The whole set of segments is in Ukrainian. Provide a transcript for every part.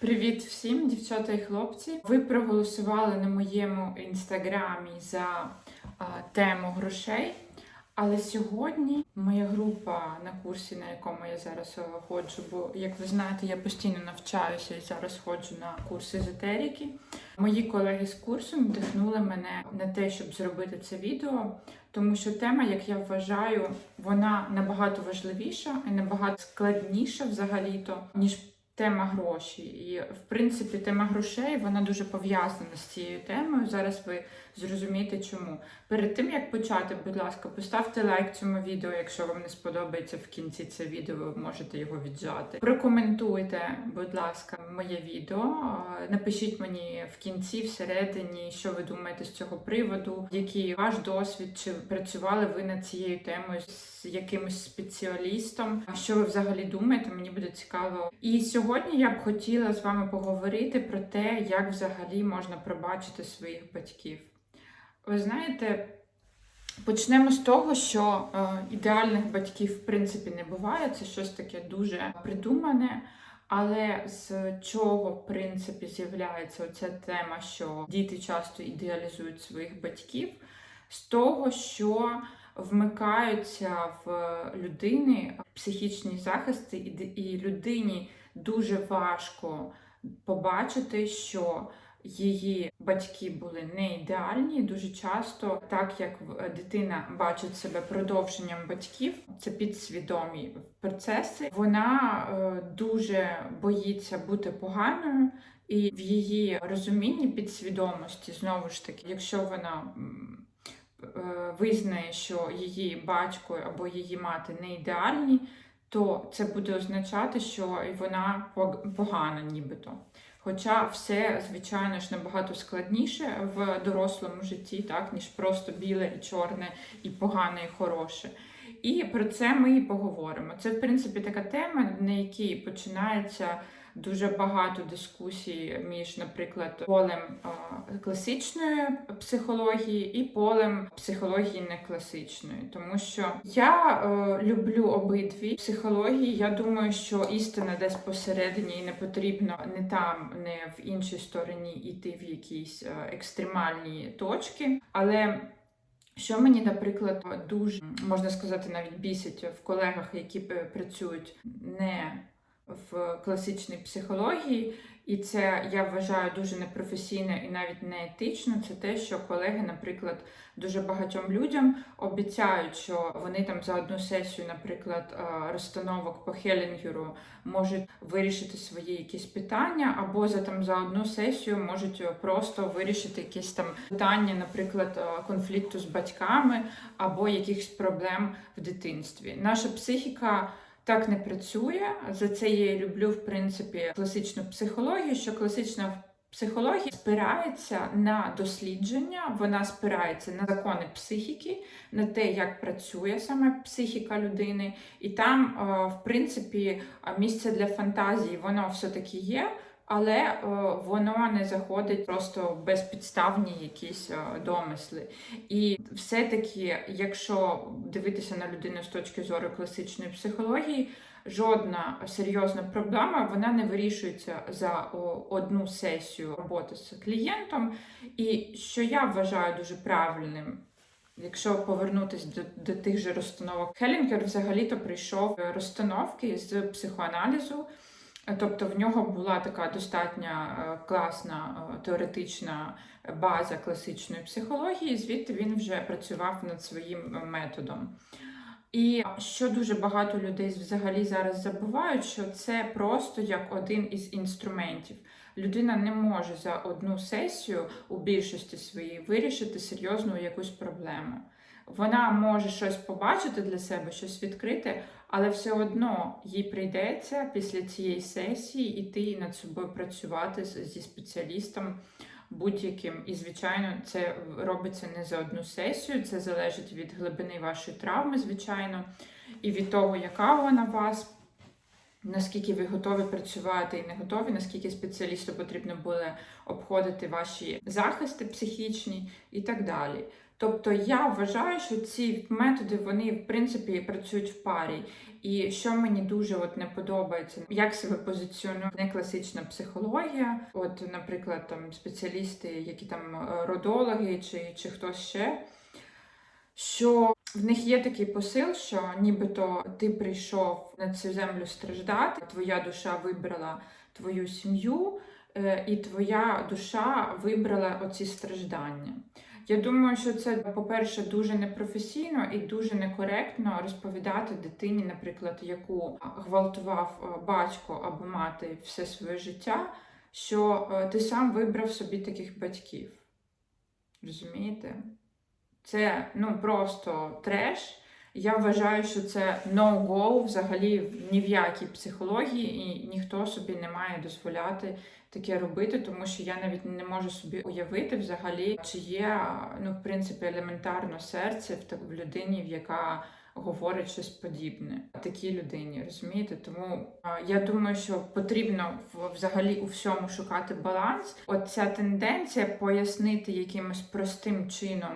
Привіт всім, дівчата і хлопці. Ви проголосували на моєму інстаграмі за а, тему грошей. Але сьогодні моя група на курсі, на якому я зараз ходжу, бо як ви знаєте, я постійно навчаюся і зараз ходжу на курс езотерики. Мої колеги з курсу надихнули мене на те, щоб зробити це відео, тому що тема, як я вважаю, вона набагато важливіша і набагато складніша взагалі-то, ніж тема гроші. І в принципі тема грошей вона дуже пов'язана з цією темою. Зараз ви зрозумієте чому. Перед тим як почати, будь ласка, поставте лайк цьому відео, якщо вам не сподобається в кінці це відео, ви можете його віджати. Прокоментуйте, будь ласка, моє відео. Напишіть мені в кінці, всередині, що ви думаєте з цього приводу, який ваш досвід, чи працювали ви над цією темою з якимось спеціалістом. Що ви взагалі думаєте? Мені буде цікаво. І сьогодні я б хотіла з вами поговорити про те, як взагалі можна пробачити своїх батьків. Ви знаєте, почнемо з того, що е, ідеальних батьків в принципі не буває. Це щось таке дуже придумане. Але з чого, в принципі, з'являється оця тема, що діти часто ідеалізують своїх батьків, з того, що вмикаються в людини психічні захисти, і людині дуже важко побачити, що її батьки були не ідеальні. Дуже часто, так як дитина бачить себе продовженням батьків, це підсвідомі процеси. Вона е, дуже боїться бути поганою. І в її розумінні підсвідомості, знову ж таки, якщо вона е, визнає, що її батько або її мати не ідеальні, то це буде означати, що вона пог- погана, нібито. Хоча все, звичайно ж, набагато складніше в дорослому житті, так, ніж просто біле і чорне, і погане, і хороше. І про це ми і поговоримо. Це, в принципі, така тема, на якій починається дуже багато дискусій між, наприклад, полем класичної психології і полем психології не класичної. Тому що я е, люблю обидві психології. Я думаю, що істина десь посередині і не потрібно не там, не в іншій стороні йти в якісь е, екстремальні точки. Але що мені, наприклад, дуже можна сказати, навіть бісить в колегах, які працюють не в класичній психології, і це я вважаю дуже непрофесійно і навіть не етично. Це те, що колеги, наприклад, дуже багатьом людям обіцяють, що вони там за одну сесію, наприклад, е, розстановок по Хелінгеру можуть вирішити свої якісь питання, або за там за одну сесію можуть е, просто вирішити якісь там питання, наприклад, е, конфлікту з батьками або якихось проблем в дитинстві. Наша психіка. Так не працює. За це я люблю, в принципі, класичну психологію, що класична психологія спирається на дослідження, вона спирається на закони психіки, на те, як працює саме психіка людини. І там, е, в принципі, місце для фантазії воно все-таки є. Але е, воно не заходить просто безпідставні якісь е, домисли. І все-таки, якщо дивитися на людину з точки зору класичної психології, жодна серйозна проблема вона не вирішується за одну сесію роботи з клієнтом. І що я вважаю дуже правильним. Якщо повернутися до, до тих же розстановок, Хелінгер взагалі-то прийшов розстановки з психоаналізу. Тобто в нього була така достатньо е, класна е, теоретична база класичної психології, звідти він вже працював над своїм е, методом. І що дуже багато людей взагалі зараз забувають, що це просто як один із інструментів. Людина не може за одну сесію у більшості своїй вирішити серйозну якусь проблему. Вона може щось побачити для себе, щось відкрити, але все одно їй прийдеться після цієї сесії йти над собою працювати зі спеціалістом будь-яким. І, звичайно, це робиться не за одну сесію, це залежить від глибини вашої травми, звичайно, і від того, яка вона вас. наскільки ви готові працювати і не готові, наскільки спеціалісту потрібно буде обходити ваші захисти психічні і так далі. Тобто я вважаю, що ці методи вони в принципі працюють в парі. І що мені дуже от не подобається, як себе позиціонує не класична психологія, от, наприклад, там спеціалісти, які там е, родологи чи, чи хтось ще, що в них є такий посил, що нібито ти прийшов на цю землю страждати, твоя душа вибрала твою сім'ю, е, і твоя душа вибрала оці страждання. Я думаю, що це, по-перше, дуже непрофесійно і дуже некоректно розповідати дитині, наприклад, яку гвалтував е, батько або мати все своє життя, що е, ти сам вибрав собі таких батьків. Розумієте? Це ну просто треш. Я вважаю, що це no-go взагалі ні в якій психології, і ніхто собі не має дозволяти таке робити, тому що я навіть не можу собі уявити взагалі, чи є ну, в принципі, елементарно серце в так- в людині, в яка говорить щось подібне такій людині, розумієте? Тому я думаю, що потрібно взагалі у всьому шукати баланс. От ця тенденція пояснити якимось простим чином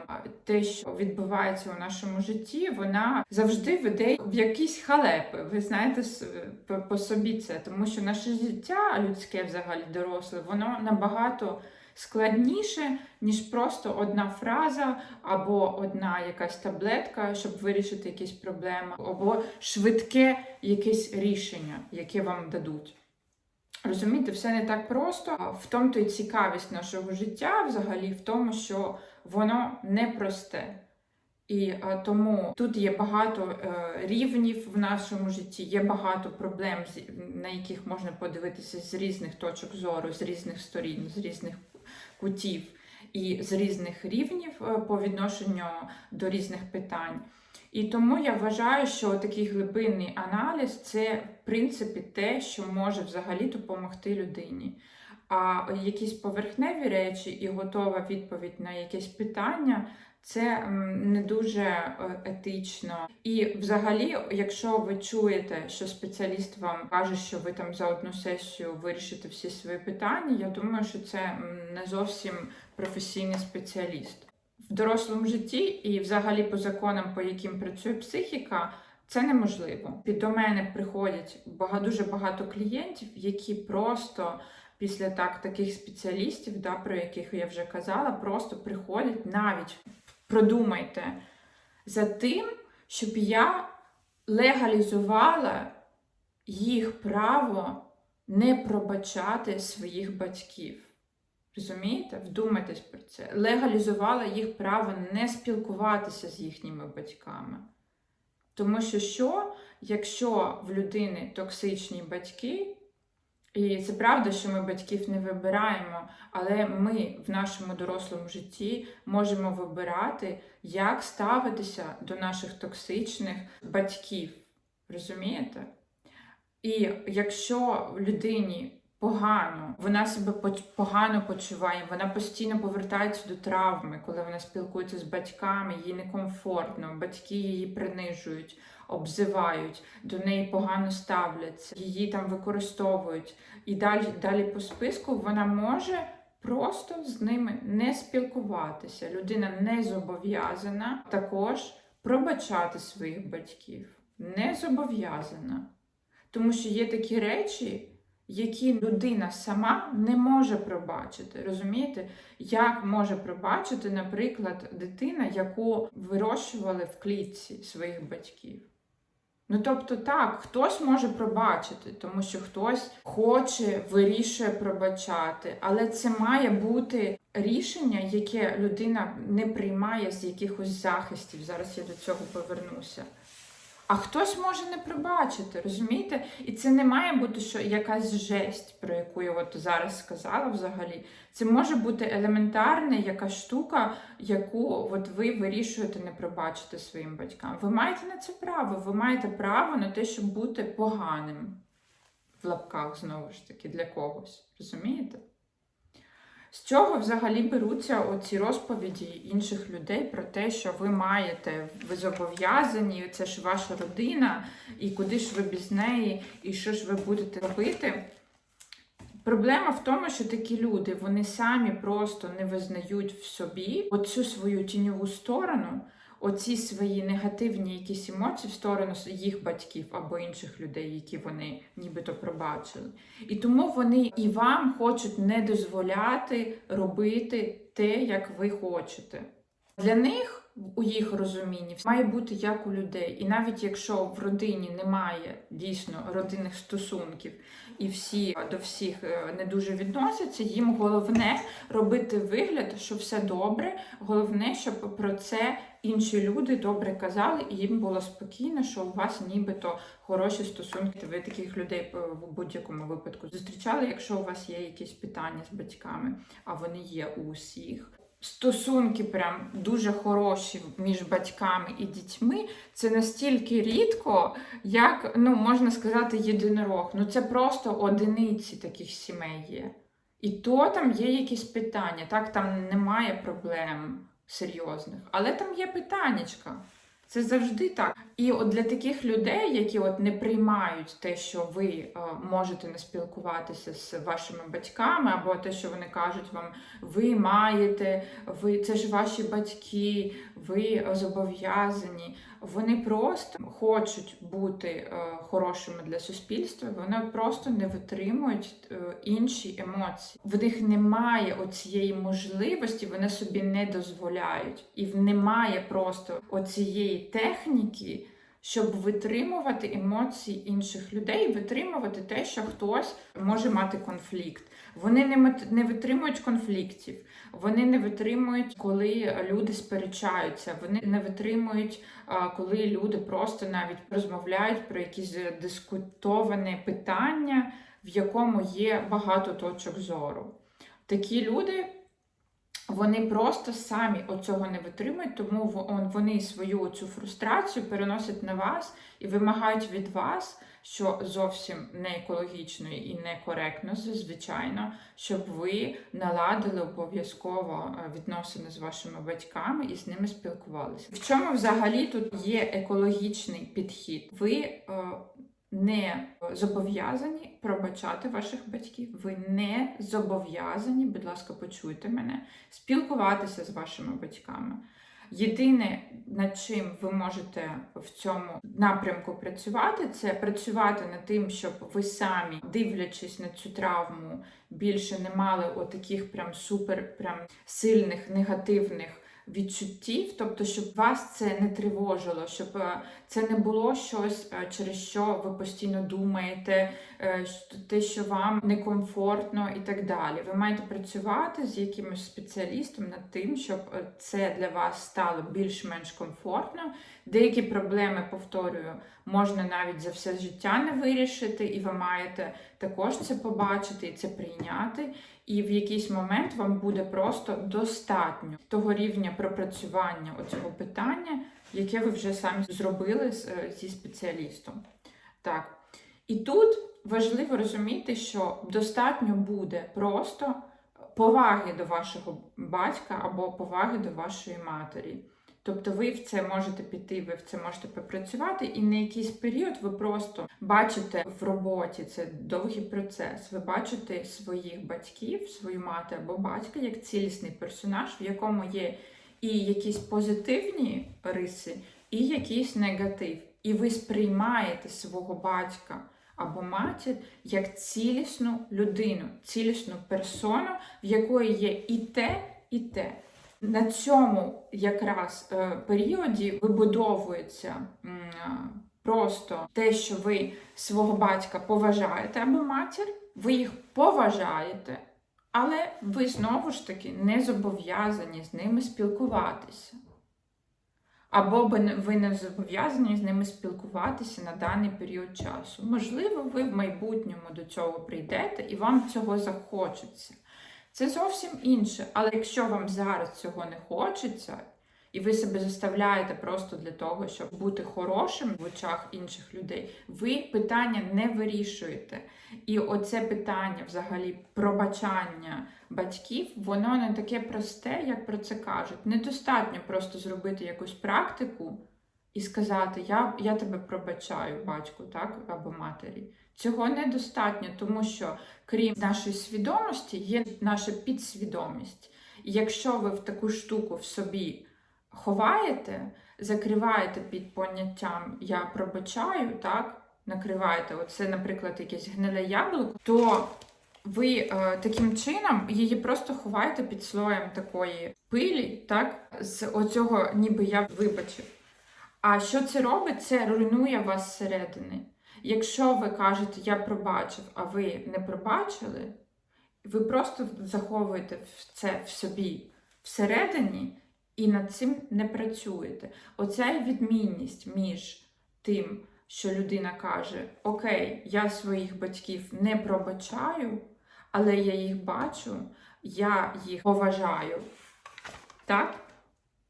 те, що відбувається у нашому житті, вона завжди веде в якісь халепи. Ви знаєте по собі це, тому що наше життя людське, взагалі доросле, воно набагато складніше, ніж просто одна фраза або одна якась таблетка, щоб вирішити якісь проблеми, або швидке якесь рішення, яке вам дадуть. Розумієте, все не так просто. А В тому то й цікавість нашого життя, взагалі, в тому, що воно непросте. І е, тому тут є багато е, рівнів в нашому житті, є багато проблем, на яких можна подивитися з різних точок зору, з різних сторін, з різних кутів і з різних рівнів е, по відношенню до різних питань. І тому я вважаю, що такий глибинний аналіз це в принципі те, що може взагалі допомогти людині. А якісь поверхневі речі і готова відповідь на якесь питання. Це не дуже е, етично. І взагалі, якщо ви чуєте, що спеціаліст вам каже, що ви там за одну сесію вирішите всі свої питання, я думаю, що це не зовсім професійний спеціаліст. В дорослому житті і взагалі по законам, по яким працює психіка, це неможливо. До мене приходять бага- дуже багато клієнтів, які просто після так, таких спеціалістів, да, про яких я вже казала, просто приходять навіть продумайте за тим, щоб я легалізувала їх право не пробачати своїх батьків. Розумієте? Вдумайтесь про це. Легалізувала їх право не спілкуватися з їхніми батьками. Тому що, що, якщо в людини токсичні батьки, і це правда, що ми батьків не вибираємо, але ми в нашому дорослому житті можемо вибирати, як ставитися до наших токсичних батьків. Розумієте? І якщо людині погано, вона себе погано почуває, вона постійно повертається до травми, коли вона спілкується з батьками, їй некомфортно, батьки її принижують, обзивають, до неї погано ставляться, її там використовують. І далі, далі по списку вона може просто з ними не спілкуватися. Людина не зобов'язана також пробачати своїх батьків. Не зобов'язана. Тому що є такі речі, які людина сама не може пробачити. Розумієте? Як може пробачити, наприклад, дитина, яку вирощували в клітці своїх батьків? Ну, тобто, так, хтось може пробачити, тому що хтось хоче, вирішує пробачати, але це має бути рішення, яке людина не приймає з якихось захистів. Зараз я до цього повернуся. А хтось може не пробачити, розумієте? І це не має бути що якась жесть, про яку я от зараз сказала взагалі. Це може бути елементарна якась штука, яку от ви вирішуєте не пробачити своїм батькам. Ви маєте на це право, ви маєте право на те, щоб бути поганим в лапках, знову ж таки, для когось. Розумієте? З чого взагалі беруться оці розповіді інших людей про те, що ви маєте, ви зобов'язані, це ж ваша родина, і куди ж ви без неї, і що ж ви будете робити? Проблема в тому, що такі люди вони самі просто не визнають в собі оцю свою тіньову сторону, оці свої негативні якісь емоції в сторону їх батьків або інших людей, які вони нібито пробачили. І тому вони і вам хочуть не дозволяти робити те, як ви хочете. Для них у їх розумінні має бути як у людей. І навіть якщо в родині немає дійсно родинних стосунків і всі до всіх е, не дуже відносяться, їм головне робити вигляд, що все добре. Головне, щоб про це інші люди добре казали, і їм було спокійно, що у вас нібито хороші стосунки. Ви таких людей е, в будь-якому випадку зустрічали, якщо у вас є якісь питання з батьками, а вони є у усіх. Стосунки прям дуже хороші між батьками і дітьми. Це настільки рідко, як ну можна сказати, єдинорог. Ну це просто одиниці таких сімей є. І то там є якісь питання. Так, там немає проблем серйозних, але там є питаннячка. Це завжди так. І от для таких людей, які от не приймають те, що ви е, можете не спілкуватися з вашими батьками, або те, що вони кажуть вам, ви маєте, ви це ж ваші батьки, ви зобов'язані. Вони просто хочуть бути е, хорошими для суспільства, вони просто не витримують е, інші емоції. В них немає оцієї можливості, вони собі не дозволяють, і немає просто оцієї техніки, щоб витримувати емоції інших людей, витримувати те, що хтось може мати конфлікт. Вони не не витримують конфліктів, вони не витримують, коли люди сперечаються, вони не витримують, коли люди просто навіть розмовляють про якісь дискутоване питання, в якому є багато точок зору. Такі люди. Вони просто самі оцього не витримують, тому вони свою цю фрустрацію переносять на вас і вимагають від вас, що зовсім не екологічно і некоректно, звичайно, щоб ви наладили обов'язково е, відносини з вашими батьками і з ними спілкувалися. В чому взагалі тут є екологічний підхід? Ви е, не зобов'язані пробачати ваших батьків. Ви не зобов'язані, будь ласка, почуйте мене, спілкуватися з вашими батьками. Єдине, над чим ви можете в цьому напрямку працювати, це працювати над тим, щоб ви самі, дивлячись на цю травму, більше не мали отаких прям супер прям сильних негативних відчуттів, тобто, щоб вас це не тривожило, щоб е, це не було щось, е, через що ви постійно думаєте, е, те, що вам некомфортно і так далі. Ви маєте працювати з якимось спеціалістом над тим, щоб це для вас стало більш-менш комфортно. Деякі проблеми, повторюю, можна навіть за все життя не вирішити, і ви маєте також це побачити і це прийняти. І в якийсь момент вам буде просто достатньо того рівня пропрацювання оцього питання, яке ви вже самі зробили е, зі спеціалістом. Так. І тут важливо розуміти, що достатньо буде просто поваги до вашого батька або поваги до вашої матері. Тобто ви в це можете піти, ви в це можете попрацювати, і на якийсь період ви просто бачите в роботі це довгий процес. Ви бачите своїх батьків, свою мати або батька як цілісний персонаж, в якому є і якісь позитивні риси, і якийсь негатив. І ви сприймаєте свого батька або матір як цілісну людину, цілісну персону, в якої є і те, і те. На цьому якраз е, періоді вибудовується просто те, що ви свого батька поважаєте або матір, ви їх поважаєте, але ви знову ж таки не зобов'язані з ними спілкуватися. Або ви не зобов'язані з ними спілкуватися на даний період часу. Можливо, ви в майбутньому до цього прийдете і вам цього захочеться. Це зовсім інше. Але якщо вам зараз цього не хочеться, і ви себе заставляєте просто для того, щоб бути хорошим в очах інших людей, ви питання не вирішуєте. І оце питання, взагалі, пробачання батьків, воно не таке просте, як про це кажуть. Недостатньо просто зробити якусь практику і сказати: Я, я тебе пробачаю, батьку, так або матері. Цього недостатньо, тому що крім нашої свідомості, є наша підсвідомість. І якщо ви в таку штуку в собі ховаєте, закриваєте під поняттям я пробачаю, так, накриваєте, оце, наприклад, якесь гниле яблуко, то ви е, таким чином її просто ховаєте під слоєм такої пилі, так, з оцього, ніби я вибачив. А що це робить? Це руйнує вас зсередини. Якщо ви кажете я пробачив, а ви не пробачили, ви просто заховуєте це в собі всередині і над цим не працюєте. Оця відмінність між тим, що людина каже: Окей, я своїх батьків не пробачаю, але я їх бачу, я їх поважаю. Так?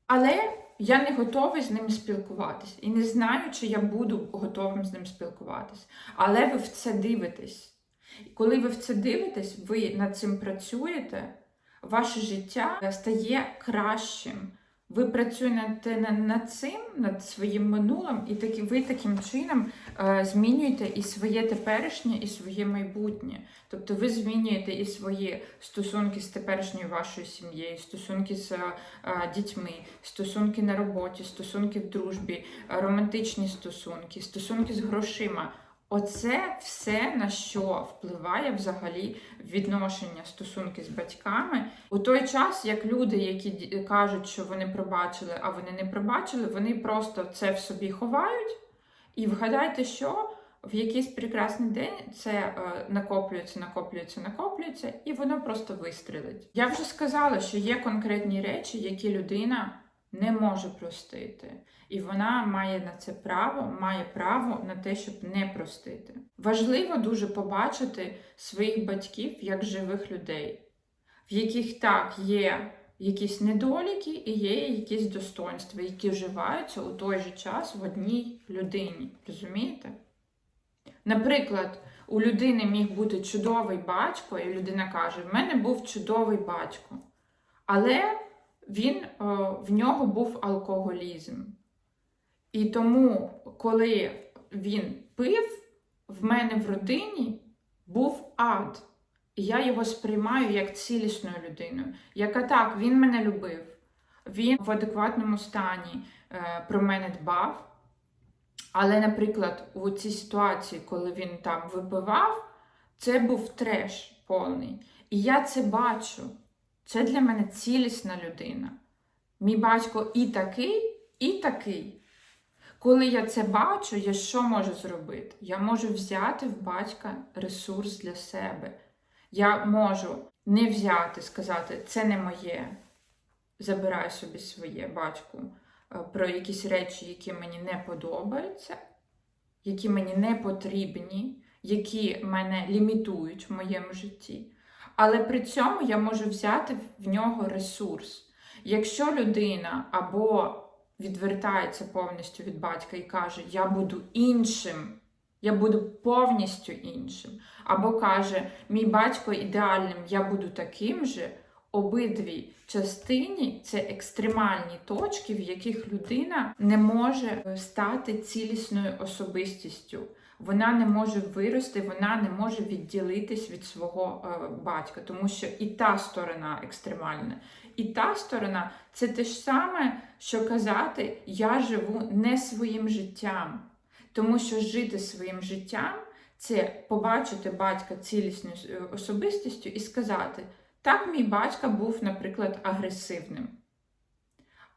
Але я не готовий з ним спілкуватись і не знаю, чи я буду готовим з ним спілкуватись. Але ви в це дивитесь. І коли ви в це дивитесь, ви над цим працюєте, ваше життя стає кращим. Ви працюєте над, цим, над своїм минулим, і таки, ви таким чином е, змінюєте і своє теперішнє, і своє майбутнє. Тобто ви змінюєте і свої стосунки з теперішньою вашою сім'єю, стосунки з е, дітьми, стосунки на роботі, стосунки в дружбі, е, романтичні стосунки, стосунки з грошима. Оце все на що впливає взагалі відношення стосунки з батьками у той час, як люди, які кажуть, що вони пробачили, а вони не пробачили, вони просто це в собі ховають. І вгадайте, що в якийсь прекрасний день це е, накоплюється, накоплюється, накоплюється, і воно просто вистрілить. Я вже сказала, що є конкретні речі, які людина не може простити. І вона має на це право, має право на те, щоб не простити. Важливо дуже побачити своїх батьків як живих людей, в яких так є якісь недоліки і є якісь достоинства, які вживаються у той же час в одній людині. Розумієте? Наприклад, у людини міг бути чудовий батько, і людина каже: в мене був чудовий батько, але він, в нього був алкоголізм. І тому, коли він пив, в мене в родині був ад. І я його сприймаю як цілісною людиною, яка так, він мене любив, він в адекватному стані е, про мене дбав. Але, наприклад, у цій ситуації, коли він там випивав, це був треш повний. І я це бачу. Це для мене цілісна людина. Мій батько і такий, і такий. Коли я це бачу, я що можу зробити? Я можу взяти в батька ресурс для себе. Я можу не взяти, сказати, це не моє. Забирай собі своє батьку е, про якісь речі, які мені не подобаються, які мені не потрібні, які мене лімітують в моєму житті. Але при цьому я можу взяти в нього ресурс. Якщо людина або відвертається повністю від батька і каже, я буду іншим, я буду повністю іншим, або каже, мій батько ідеальним, я буду таким же, обидві частині це екстремальні точки, в яких людина не може стати цілісною особистістю. Вона не може вирости, вона не може відділитись від свого е, батька, тому що і та сторона екстремальна, і та сторона це те ж саме, що казати я живу не своїм життям. Тому що жити своїм життям це побачити батька цілісною е, особистістю і сказати: так, мій батько був, наприклад, агресивним.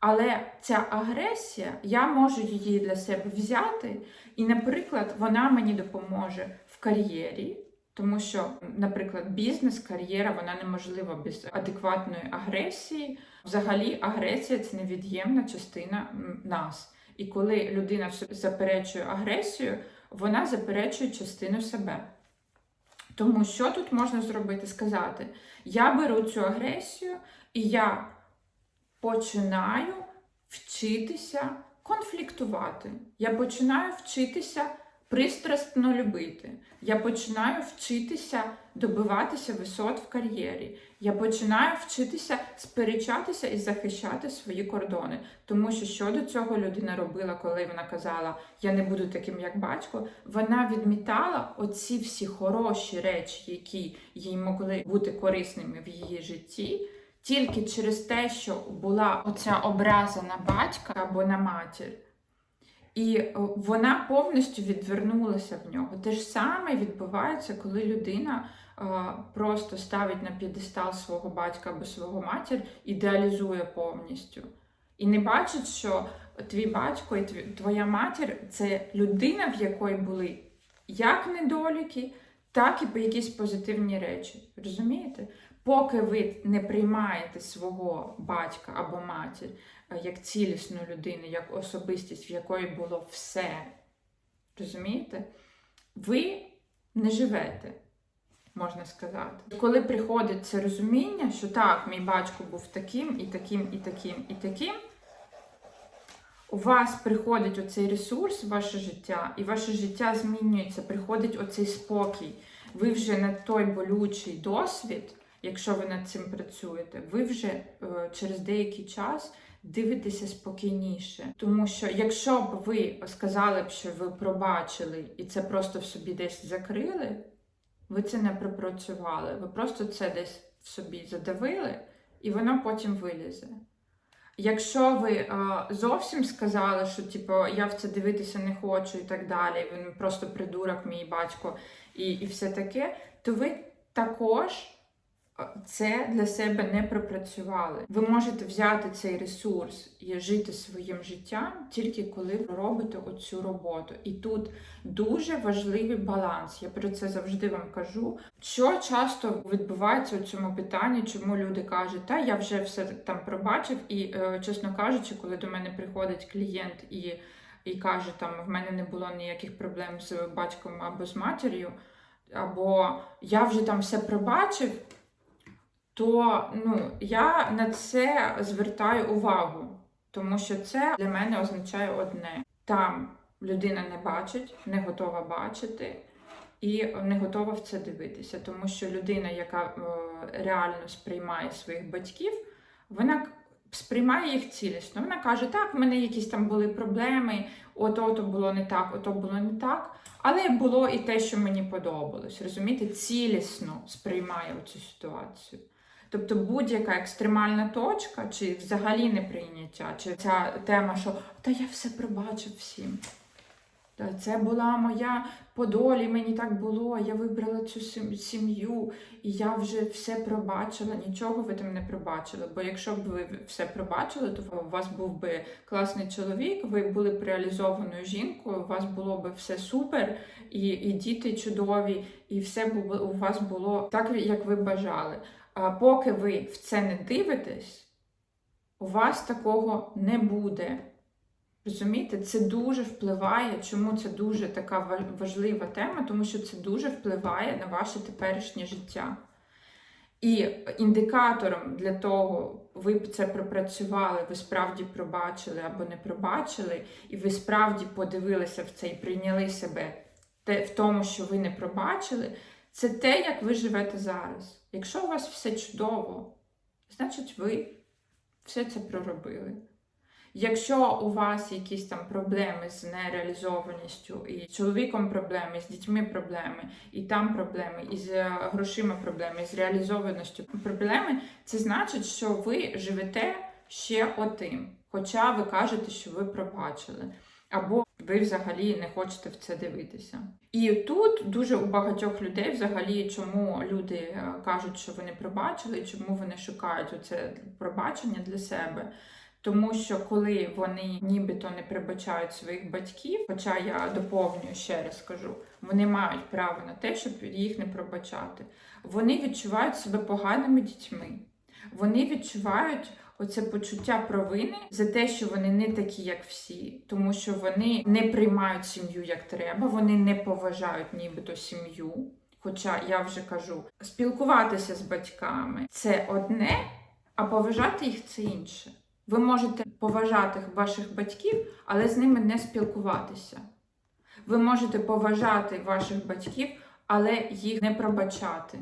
Але ця агресія, я можу її для себе взяти, і, наприклад, вона мені допоможе в кар'єрі, тому що, наприклад, бізнес, кар'єра, вона неможлива без адекватної агресії. Взагалі, агресія це невід'ємна частина нас. І коли людина заперечує агресію, вона заперечує частину себе. Тому що тут можна зробити? Сказати: я беру цю агресію і я починаю вчитися конфліктувати. Я починаю вчитися пристрасно любити. Я починаю вчитися добиватися висот в кар'єрі. Я починаю вчитися сперечатися і захищати свої кордони. Тому що що до цього людина робила, коли вона казала Я не буду таким, як батько, вона відмітала оці всі хороші речі, які їй могли бути корисними в її житті. Тільки через те, що була оця образа на батька або на матір, і е, вона повністю відвернулася в нього. Те ж саме відбувається, коли людина е, просто ставить на п'єдестал свого батька або свого матір, ідеалізує повністю. І не бачить, що твій батько і твоя матір це людина, в якої були як недоліки, так і якісь позитивні речі. Розумієте? Поки ви не приймаєте свого батька або матір е, як цілісну людину, як особистість, в якої було все, розумієте? Ви не живете, можна сказати. Коли приходить це розуміння, що так, мій батько був таким, і таким, і таким, і таким, у вас приходить оцей ресурс ваше життя, і ваше життя змінюється, приходить оцей спокій. Ви вже на той болючий досвід, якщо ви над цим працюєте, ви вже е, через деякий час дивитеся спокійніше. Тому що якщо б ви сказали б, що ви пробачили і це просто в собі десь закрили, ви це не пропрацювали. Ви просто це десь в собі задавили, і воно потім вилізе. Якщо ви е, зовсім сказали, що типу, я в це дивитися не хочу і так далі, він просто придурок, мій батько, і, і все таке, то ви також це для себе не пропрацювали. Ви можете взяти цей ресурс і жити своїм життям тільки коли ви робите оцю роботу. І тут дуже важливий баланс. Я про це завжди вам кажу. Що часто відбувається у цьому питанні, чому люди кажуть, та я вже все там пробачив, і е, чесно кажучи, коли до мене приходить клієнт і, і каже, там в мене не було ніяких проблем з батьком або з матір'ю, або я вже там все пробачив, то ну, я на це звертаю увагу, тому що це для мене означає одне: там людина не бачить, не готова бачити. І не готова в це дивитися, тому що людина, яка е, реально сприймає своїх батьків, вона сприймає їх цілісно. Вона каже, так, в мене якісь там були проблеми, ото то було не так, ото було не так. Але було і те, що мені подобалось. Розумієте, цілісно сприймає цю ситуацію. Тобто будь-яка екстремальна точка, чи взагалі неприйняття, чи ця тема, що та я все пробачив всім. Та Це була моя по долі, мені так було, я вибрала цю сім'ю, і я вже все пробачила, нічого ви там не пробачили. Бо якщо б ви все пробачили, то у вас був би класний чоловік, ви були б реалізованою жінкою, у вас було б все супер, і, і діти чудові, і все б у вас було так, як ви бажали. Поки ви в це не дивитесь, у вас такого не буде. Розумієте, це дуже впливає. Чому це дуже така важлива тема? Тому що це дуже впливає на ваше теперішнє життя. І індикатором для того, ви це пропрацювали, ви справді пробачили або не пробачили, і ви справді подивилися в це і прийняли себе в тому, що ви не пробачили, це те, як ви живете зараз. Якщо у вас все чудово, значить ви все це проробили. Якщо у вас якісь там проблеми з нереалізованістю, і з чоловіком проблеми, з дітьми проблеми, і там проблеми, і з грошима проблеми, і з реалізованістю проблеми, це значить, що ви живете ще отим. Хоча ви кажете, що ви пробачили, або ви взагалі не хочете в це дивитися. І тут дуже у багатьох людей, взагалі, чому люди е, кажуть, що вони пробачили, чому вони шукають оце пробачення для себе. Тому що коли вони нібито не прибачають своїх батьків, хоча я доповнюю ще раз скажу, вони мають право на те, щоб їх не пробачати. Вони відчувають себе поганими дітьми. Вони відчувають оце почуття провини за те, що вони не такі, як всі, тому що вони не приймають сім'ю як треба, вони не поважають нібито сім'ю. Хоча я вже кажу, спілкуватися з батьками це одне, а поважати їх це інше. Ви можете поважати ваших батьків, але з ними не спілкуватися. Ви можете поважати ваших батьків, але їх не пробачати.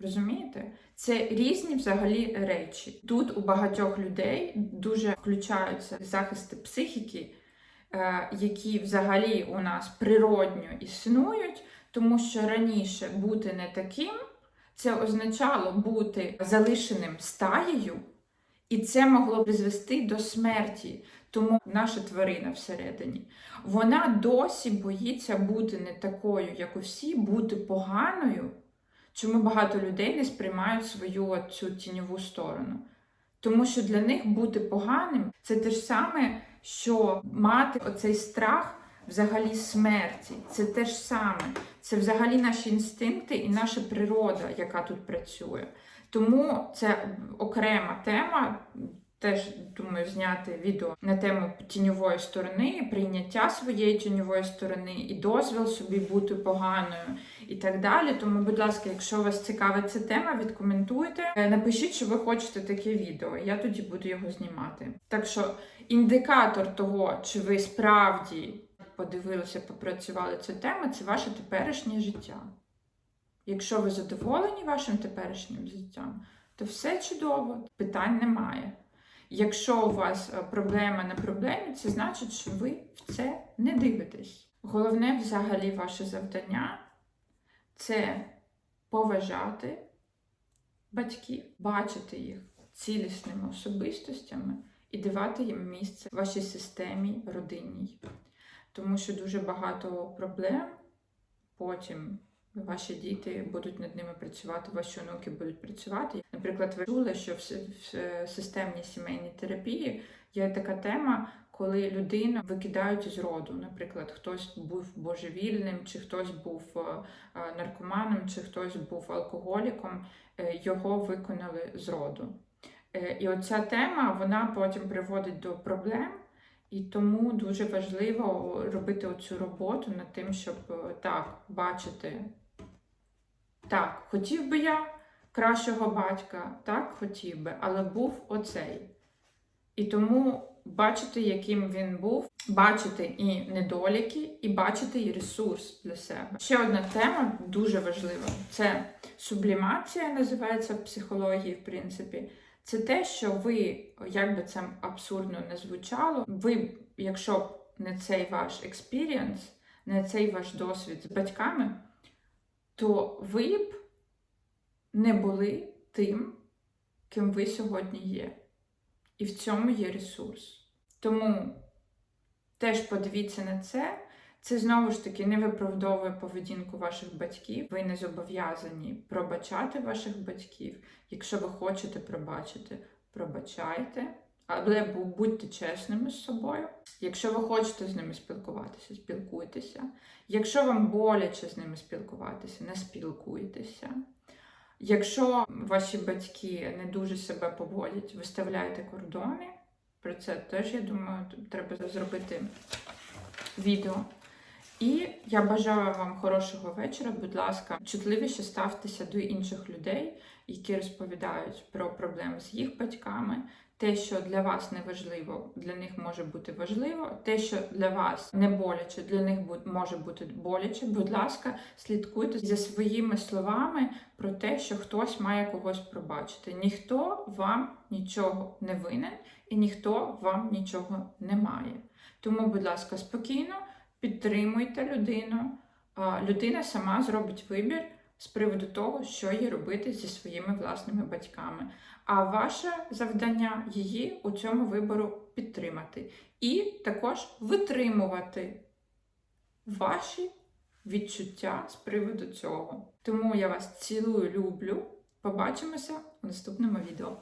Розумієте? Це різні взагалі речі. Тут у багатьох людей дуже включаються захисти психіки, е, які взагалі у нас природньо існують, тому що раніше бути не таким це означало бути залишеним стаєю, і це могло призвести до смерті. Тому наша тварина всередині, вона досі боїться бути не такою, як усі, бути поганою. Чому багато людей не сприймають свою цю тіньову сторону? Тому що для них бути поганим це те ж саме, що мати оцей страх взагалі смерті. Це те ж саме. Це взагалі наші інстинкти і наша природа, яка тут працює. Тому це окрема тема. Теж думаю зняти відео на тему тіньової сторони, прийняття своєї тіньової сторони і дозвіл собі бути поганою і так далі. Тому, будь ласка, якщо вас цікавить ця тема, відкоментуйте. Е, Напишіть, що ви хочете таке відео. Я тоді буду його знімати. Так що індикатор того, чи ви справді подивилися, попрацювали цю тему, це ваше теперішнє життя. Якщо ви задоволені вашим теперішнім життям, то все чудово, питань немає. Якщо у вас е, проблема на проблемі, це значить, що ви в це не дивитесь. Головне взагалі ваше завдання це поважати батьків, бачити їх цілісними особистостями і давати їм місце в вашій системі родинній. Тому що дуже багато проблем потім ваші діти будуть над ними працювати, ваші онуки будуть працювати. Наприклад, ви чули, що в системній сімейній терапії є така тема, коли людину викидають з роду. Наприклад, хтось був божевільним, чи хтось був е, е, наркоманом, чи хтось був алкоголіком, е, його виконали з роду. І оця тема вона потім приводить до проблем. І тому дуже важливо робити оцю роботу над тим, щоб так бачити. Так, хотів би я кращого батька, так хотів би, але був оцей. І тому бачити, яким він був, бачити і недоліки, і бачити і ресурс для себе. Ще одна тема дуже важлива це сублімація, називається в психології, в принципі. Це те, що ви, як би це абсурдно не звучало, ви, якщо б не цей ваш експірієнс, не цей ваш досвід з батьками, то ви б не були тим, ким ви сьогодні є. І в цьому є ресурс. Тому теж подивіться на це. Це знову ж таки не виправдовує поведінку ваших батьків. Ви не зобов'язані пробачати ваших батьків. Якщо ви хочете пробачити, пробачайте. Але будьте чесними з собою. Якщо ви хочете з ними спілкуватися, спілкуйтеся. Якщо вам боляче з ними спілкуватися, не спілкуйтеся. Якщо ваші батьки не дуже себе поводять, виставляйте кордони. Про це теж, я думаю, треба зробити відео. І я бажаю вам хорошого вечора. Будь ласка, чутливіше ставтеся до інших людей, які розповідають про проблеми з їх батьками. Те, що для вас не важливо, для них може бути важливо. Те, що для вас не боляче, для них може бути боляче. Будь ласка, слідкуйте за своїми словами про те, що хтось має когось пробачити. Ніхто вам нічого не винен і ніхто вам нічого не має. Тому, будь ласка, спокійно підтримуйте людину. Людина сама зробить вибір з приводу того, що їй робити зі своїми власними батьками. А ваше завдання її у цьому вибору підтримати. І також витримувати ваші відчуття з приводу цього. Тому я вас цілую, люблю. Побачимося у наступному відео.